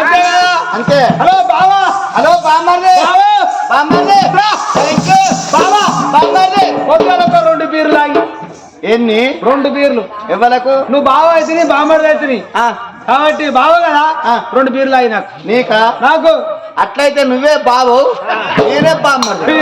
అంతే హలో బావా. హలో బామ్మర్ది బావా. బామ్మర్ది బావా. బామ్మర్ది పొద్దున ఒక రెండు బీర్లు లాగి. ఎన్ని? రెండు బీర్లు. ఎవలకు? నువ్వు బావ అయితే బామ్మడిది అయితే ఆ, కాబట్టి బావ కదా. రెండు బీర్లు లాగి నాకు. నీకా? నాకు. అట్లయితే నువ్వే బావు. నేనే బామ్మర్ది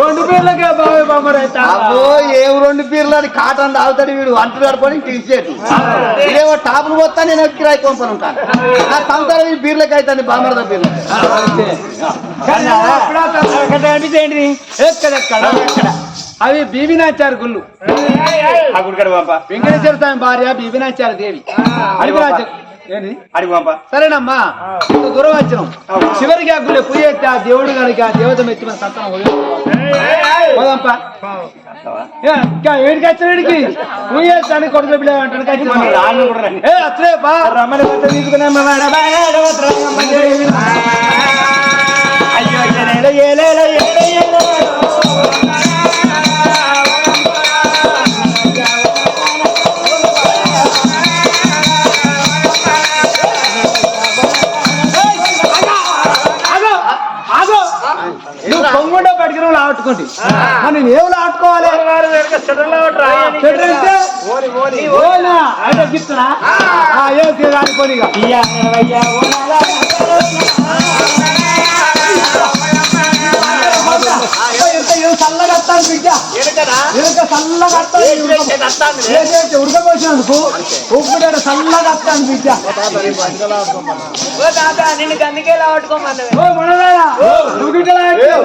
రెండు బీర్లకే బావ బామ్మడి అయితే అబ్బో ఏం రెండు బీర్లు అని కాటన్ తాగుతాడు వీడు. అంటు కడుకొని తీసేది ఇదేమో టాపులు పోతా నేను కిరాయి కొంపను ఉంటాను. నా సంతానం ఈ బీర్లకి అవుతుంది బామ్మర్ద బీర్లు అవి బీబీనాచారి గుళ్ళు. ఆ గుడికాడ పంప. వెంకటేశ్వర స్వామి భార్య బీబీనాచారి దేవి. అడిగినాచారి ఏంటి అడిగి పంప సరేనమ్మా. ఇంత దూరం వచ్చినాం. చివరికి గుళ్ళే పూజ చేస్తే ఆ దేవుడు కనుక ఆ దేవత మెచ్చి మన సంతానం పోదాంపా. ఏడికి పూజ చేస్తాను కొడుకు బిడ్డ. ఏ బా. రమ్మని కొత్త నడవయ్యా, ఓనాలా. ఎంత ఏం చల్లగా వస్తాను బిడ్డ వెనుక చల్లగా వస్తాను ఏంటంటే ఉడకపోసినందుకు ఉప్పుడ చల్లగా వస్తాను బిడ్డ నిన్ను అందుకే లావట్టుకోమన్నా ఓ మనరాయా నువ్వు గిట్టలా అంటావు?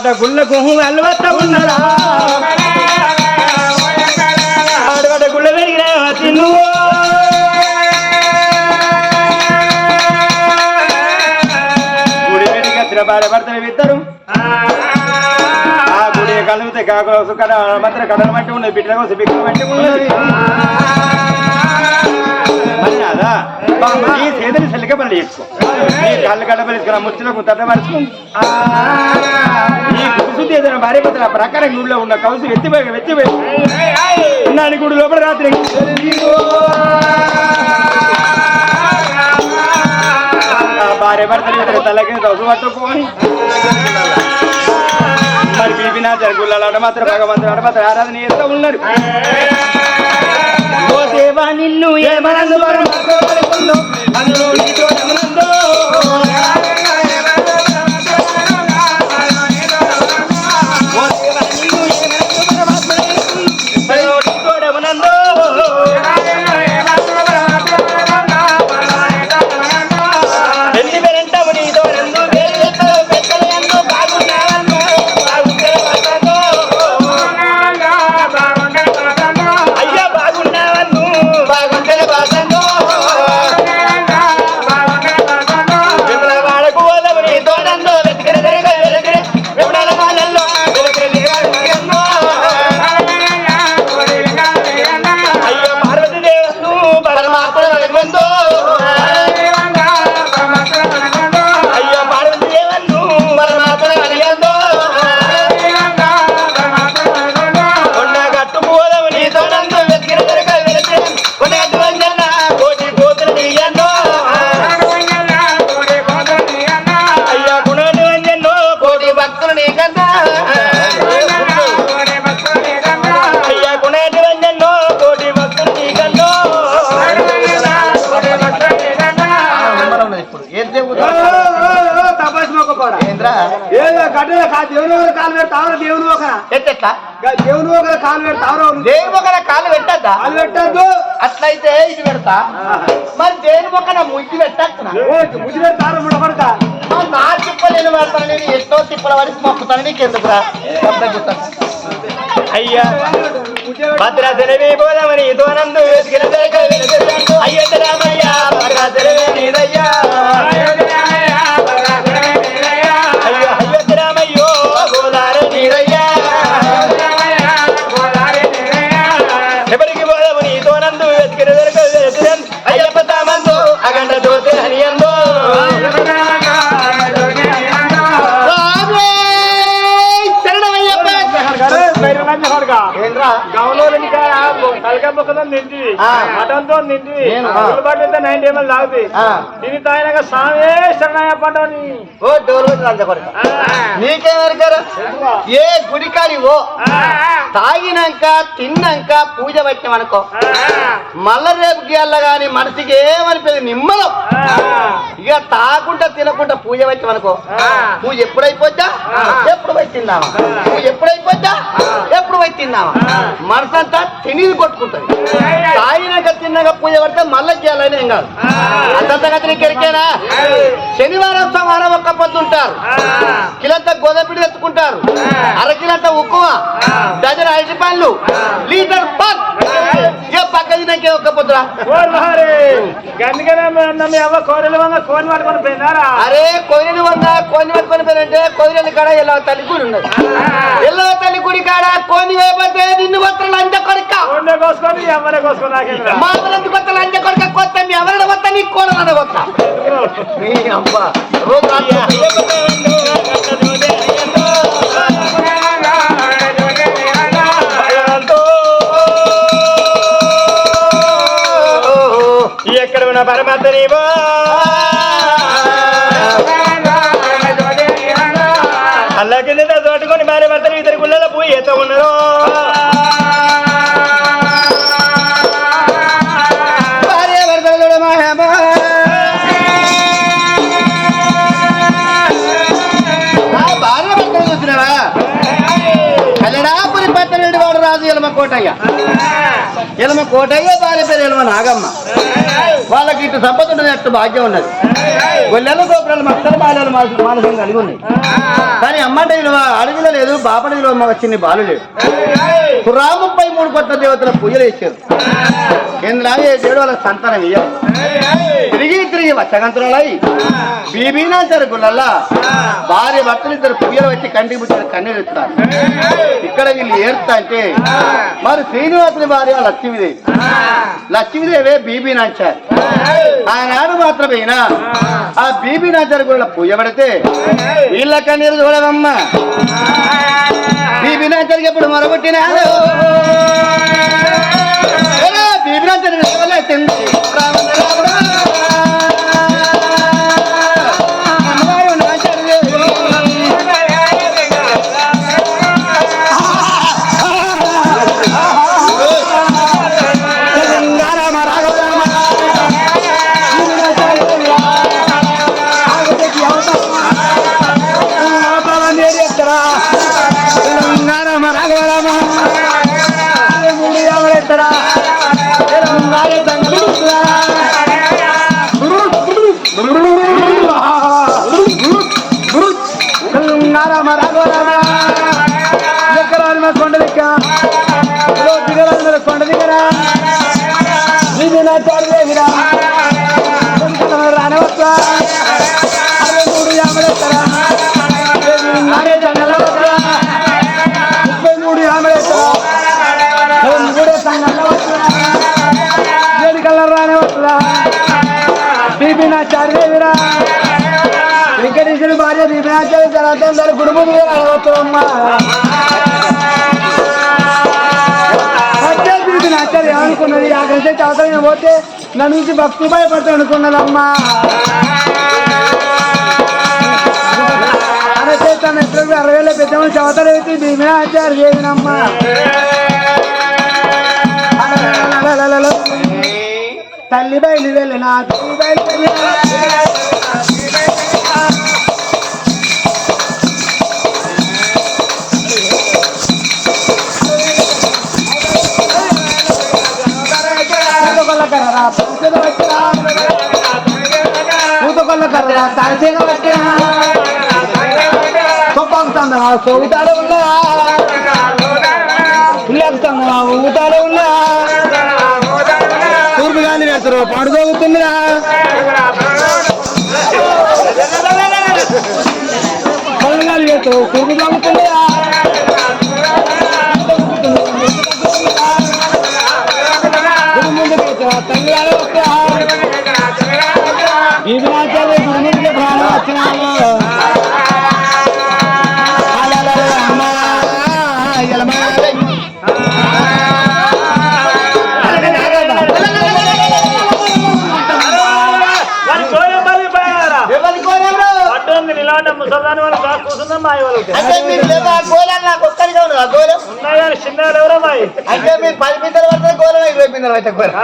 ఆడబడ్డ గుళ్ళకు అల్వత్త ఉన్నదా ఆడబడ్డ గుళ్ళ పెరిగిన తిన్ను గుడి పెరిగి వచ్చిన భార్య భర్తలు ఇద్దరు ఆ గుడి కలిగితే కాకులు కడ మాత్రం కడల మట్టి ఉన్నది బిడ్డ కోసం బిడ్డ మట్టి ఉన్నది మరి నాదా నీ చేతిని సెల్లిక పనులు చేసుకో. నీ కళ్ళు గడ్డ తీసుకురా ముచ్చలకు తట్ట ఏదైనా భార్య పత్ర ప్రకారం గుడిలో ఉన్న కౌసు ఎత్తిపోయి ఎత్తిపోయి నాని గుడి లోపల రాత్రి. ఆ భార్య భర్తలు ఇద్దరు తలకి కౌసు పట్టుకోని. మరి బీబీనా జరుగుళ్ళ మాత్రం భగవంతుడు ఆడ మాత్రం ఆరాధన చేస్తూ ఉన్నారు. దేవా నిన్ను ఏమన్నా పరమాత్మ ఎట్టెట్లా దేవుని ఒకరు కాలు పెడతావరా దేని మొక్కన కాలు పెట్టద్దా? కాలు పెట్టద్దు. అట్లయితే ఇది పెడతా. మరి దేని మొక్కన ముగ్గు పెట్టచ్చునా ముడి పెడతారు ముడపడతా మరి నా తిప్పలు నేను పెడతాను నేను? ఎన్నో తిప్పల వరకు మొక్కుతాను నీకు ఎందుకురా అయ్యా భద్రాచలమే పోదామని దొరక వెలుగొందో. అయ్యో బొక్కతో తింటివి ఆ. మటన్తో తింటివి నేను, తాగుతాయి ఆ. దీని తాగినాక సామే శరణయ్య పంటని ఓ డోలు కొడుక. నీకేమెరకారు ఏ గుడికాడి ఓ. తాగినాక తిన్నాక పూజ పెట్టామనుకో మళ్ళా రేపు గీయాల గాని మనసుకి ఏమనిపోయింది? నిమ్మలం. ఇక తాకుండా తినకుండా పూజ పెట్టామనుకో పూజ ఎప్పుడైపోద్దా ఎప్పుడు పోయి తిందామా పూజ ఎప్పుడైపోద్దా ఎప్పుడు పోయి తిందామా మనసంతా తిని కొట్టుకుంటది. తాగినాక తిన్నాక పూజ పడితే మళ్ళీ చేయాలని ఏం కాదు. అంతంతగా తిరిగినా శనివారం సోమవారం ఒక్క పొద్దు ఉంటారు. కిలంతా గోధుమపిండి తెచ్చుకుంటారు. అరకిలంత ఉక్కువ డజన్ ఐదు పండ్లు లీటర్ పాక్ ఇక పక్క తినకే ఒక్క పొద్దురా అందుకనే అవ్వ కోరలు వంగ కోని పట్టుకొని పోయినారా? అరే కొయ్యలు వంద కోని పట్టుకొని పోయినంటే కొయ్యలు కాడ ఎల్లవ తల్లి గుడి ఉన్నది? ఎల్లవ తల్లి గుడి కాడ కోని వేయబోతే నిన్ను వస్త్రం లంచ కొడుక. కోసుకొని అమ్మనే కోసుకొని కొత్త లంచ కొడుక? కొత్త మీ ఎవరైనా కొత్త నీ కోడలన్న కొత్త అమ్మ ఎక్కడ ఉన్న పరమాత్మ నీవో అల్లా కింద తోటుకొని భార్య భర్తలు ఇద్దరు గుళ్ళలో పోయి ఎంత ఉన్నారో? కోటయ్య. ఎలమ కోటయ్య భార్య పేరు ఎలమ నాగమ్మ. వాళ్ళకి ఇటు సంపద ఉండదు అటు భాగ్యం ఉన్నది. గొల్లెల గోపురాలు మక్కల బాల్యాలు మానసం కలిగి ఉన్నాయి. కానీ అమ్మంటే విలువ అడవిలో లేదు బాపడి విలువ వచ్చింది బాలు లేదు కుర్రా ముప్పై మూడు కొట్ల దేవతల పూజలు వేసారు కేంద్రాలు వేసాడు వాళ్ళ సంతానం ఇయ్యాలి తిరిగి తిరిగి వచ్చగంతులై బీబీనాచారు గుళ్ళల్లా భార్య భర్తలు ఇద్దరు పూజలు వచ్చి కంటికి పుట్టిన కన్నీరు ఎత్తుతారు ఇక్కడ వీళ్ళు ఏరుతా అంటే మరి శ్రీనివాసుని భార్య లక్ష్మీదేవి. లక్ష్మీదేవే బీబీ నాచారు ఆనాడు మాత్రమేనా? ఆ. బీబీ నాచారు గుళ్ళ పూజ పడితే వీళ్ళ కన్నీరు చూడవమ్మా బీబీ నాచారికి ఎప్పుడు మొరగొట్టినాడు బీబీ నాచారికి అందరు కుటుంబం అమ్మా మధ్య దీపనాచార్య ఏమనుకున్నది? ఆ గంట పోతే నన్ను నుంచి భక్తి భయపడతా అనుకున్నదమ్మా. అనతే తన ఇద్దరు అరవై వేల పెద్దమని చదువుతారు అయితే దీపనాచార్య చేసినమ్మా. తల్లి బయలు వెళ్ళిన తల్లి బయలు వెళ్ళిన. పూతకొల్ల కర్ర పూతల పూతకొల్ల కర్ర తాడిసేగ వచ్చిన సొప్పంతందా సోగుతాడు ఉన్నా పిల్లకుతందా ఊగుతాడు ఉన్నా తూర్పు గాంధీ వేస్తారు పడుకోగుతుందిరా పొలం గాలి వేస్తారు తూర్పు తాగుతుందిరా అంటే మీరు పది పిందలు పడితే గోళం ఇరవై పిందలు పట్టే గోళం.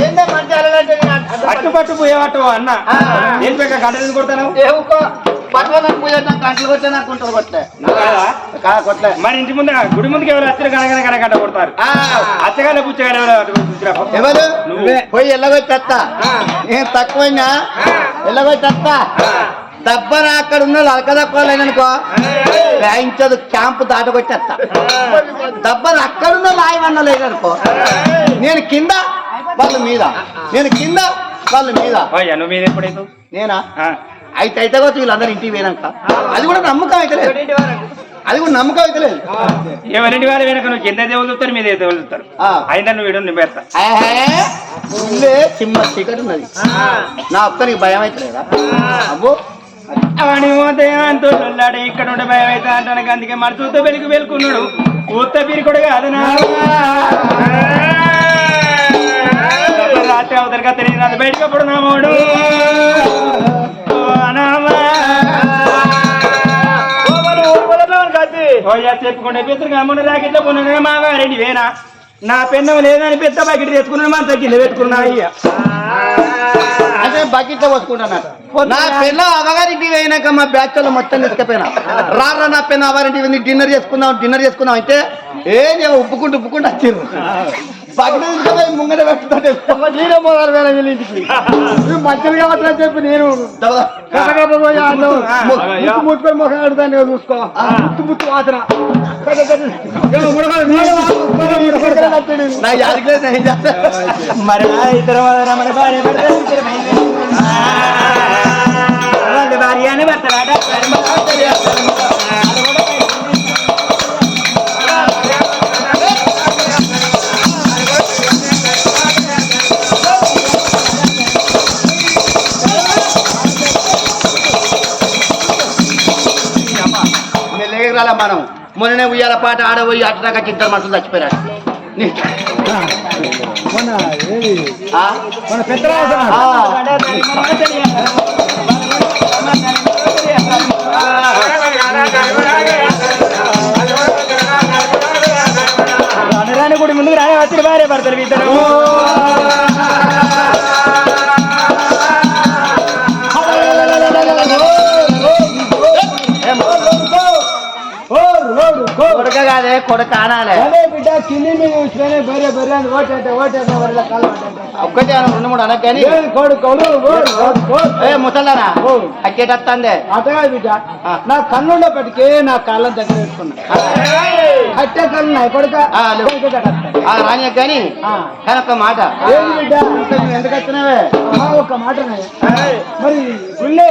ఏంటో మంచి అలగంటే అట్టుపట్టు పోయేవాటు అన్న? ఏం పెక్క గడ్డలు కొడతాను పట్టుకొని పూజ కంటలు కొట్టే నాకు కుంటలు కొట్టే కా కొట్లే మరి ఇంటి ముందు గుడి ముందుకు ఎవరు వచ్చారు కనగన కనగంట కొడతారు. ఆ, అచ్చగానే పుచ్చగానే ఎవరు. పోయి ఎల్లగొట్టేస్తా నేను తక్కువైనా ఎల్లగొట్టేస్తా దబ్బన అక్కడ ఉన్న వాళ్ళు అలక తక్కువలేననుకో వేయించదు క్యాంపు దాటగొట్టేస్తా. దబ్బన అక్కడ ఉన్న లాయమన్న లేదనుకో నేను కింద వాళ్ళ మీద. నేను కింద వాళ్ళ మీద. మీద నేనా? అయితే అయితే పోతే వీళ్ళందరూ ఇంటికి పోయినాక. అది కూడా నమ్మకం అయితే లేదు. అది కూడా నమ్మకం అయితే లేదు. ఎవరింటి వారు వెనక నువ్వు కింద దేవులు చూస్తారు మీద దేవులు చూస్తారు ఆ. అయినా నువ్వు వీడు ఏహే, ఇల్లే చిమ్మ చీకటి ఉన్నది. నా ఒక్కరికి భయం అయితే లేదా? అబ్బో. అవని పోతే లొల్లాడు ఇక్కడ ఉండే భయం అయితే అంటానికి అందుకే మరుసూతో వెలుగు వెలుకున్నాడు ఊత పీరికొడు కాదనా రాత్రి అవతలిగా తెలియదు అది బయటకు అప్పుడు నా మోడు. మరి చెప్పుకుంటే పిత్రుగా అమ్ముడు రాకెట్లో కొన్నాడు మా వారెడ్డి వేనా. నా పెన్నం లేదని పెద్ద బకెట్ తెచ్చుకున్నాడు మన తగ్గింది పెట్టుకున్నా అయ్యా. అంటే బకెట్ పోసుకుంటాను? నా పిల్ల అవగారింటి పోయినాక మా బ్యాచ్లో మొత్తం తీసుకుపోయినా. రారా నా పెన్న అవగారింటి డిన్నర్ చేసుకుందాం డిన్నర్ చేసుకుందాం అంటే ఏ నేను ఉప్పుకుంటూ ఉప్పుకుంటూ వచ్చిర్రు. బకెట్ తీసుకుపోయి ముంగట పెట్టుకుంటే నేనే పోవాలి వేరే వీళ్ళ ఇంటికి. మంచిది కావట్లేదు చెప్పి నేను ముట్టుకొని ముఖం ఆడుతాను. చూసుకో. ముత్తు వాసన. మరి భార్య భర్త భార్య అని మెల్లగా మనం? మొన్ననే ఉయ్యాల పాట ఆడబోయి అట్టాక ఇద్దరు మనుషులు చచ్చిపోయారు? మన. రాని గుడి ముందుకు రాని వచ్చి భార్య భర్తలు ఇద్దరు. కొడుక అదే బిడ్డ కింది మీద కూర్చొని బర్రె బర్రె అని వరల ఒక్కటే అన రెండు మూడు అనక కానీ. కోడు కోడు ఓడు ఓడు ఓడు ఏ ముసలారా అక్కేటత్తందే. అటగా బిడ్డ. నా కన్నుండప్పటికే నా కాళ్ళని దగ్గర పెట్టుకున్నా. కట్టే కళ్ళు నా కొడుక రాని కానీ. కానీ ఒక్క మాట. ఏంది బిడ్డ? ఎందుకు వచ్చినావే ఒక మాట మరి గుళ్ళే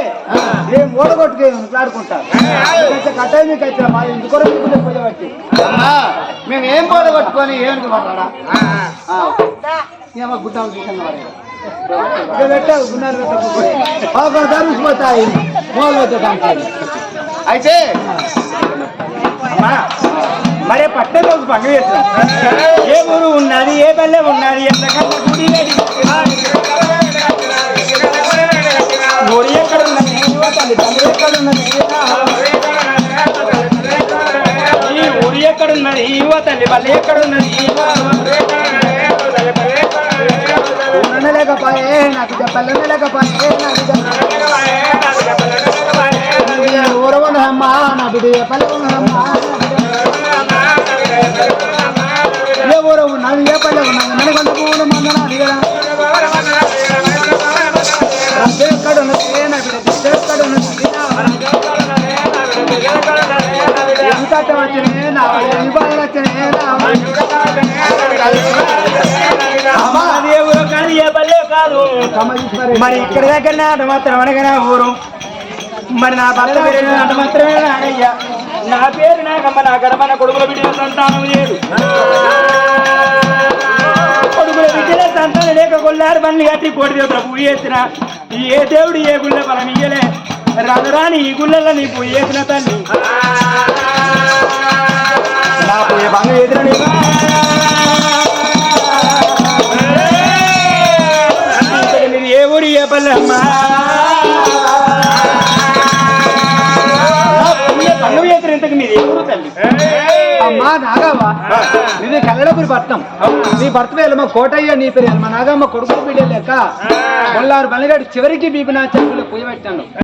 ఏం ఓడగొట్టుకే మాట్లాడుకుంటారు? కట్టాయి మీకు అయితే మా ఇంటి పట్టి. అమ్మా మేము ఏం పోడ కొట్టుకొని ఏమనుకు మాట్లాడా ఏమో చూసాను పెట్టావు గున్నారు మూల అయితే మరే పట్టణ రోజు పండుగ ఏ ఊరు ఉన్నది ఏ పల్లె ఉన్నది ఎంతకన్నా ఈ ఊరు ఎక్కడ ఉన్నది యువ తల్లి పల్లె ఎక్కడ ఉన్నది ఊరనే లేకపోయే నాకు చెప్పలనే లేకపోయే నాకు చెప్పలే ఊరవన అమ్మ నా బిడ్డ చెప్పలే ఏ ఊర ఉన్నాను ఏ పల్లె ఉన్నాను నన్ను పూలు మందన అడిగరా మరి ఇక్కడ దగ్గర నాట మాత్రం అనగా ఊరు. మరి నా భర్త పేరు నాట మాత్రమే నాగయ్య నా పేరు నాకమ్మ నా గడప నా కొడుకుల బిడ్డ సంతానం లేదు. కొడుకుల బిడ్డల సంతానం లేక కొల్లారు బండి కట్టి కోటి దేవుడు పూజ చేసిన ఏ దేవుడు ఏ గుళ్ళ బలం ఇయ్యలే? రాని ఈ గుళ్ళల్లో నీ పూజ చేసిన తల్లి? అమ్మా నాగవ్వ నీది కల్లడపురి పట్నం నీ భర్త పేరు మా కోటయ్య నీ పేరు మా నాగమ్మ కొడుకు బిడ్డ లెక్క. కొల్లారు బలగాడు చివరికి బీబీ నా చెప్పులు పూయ పెట్టాను.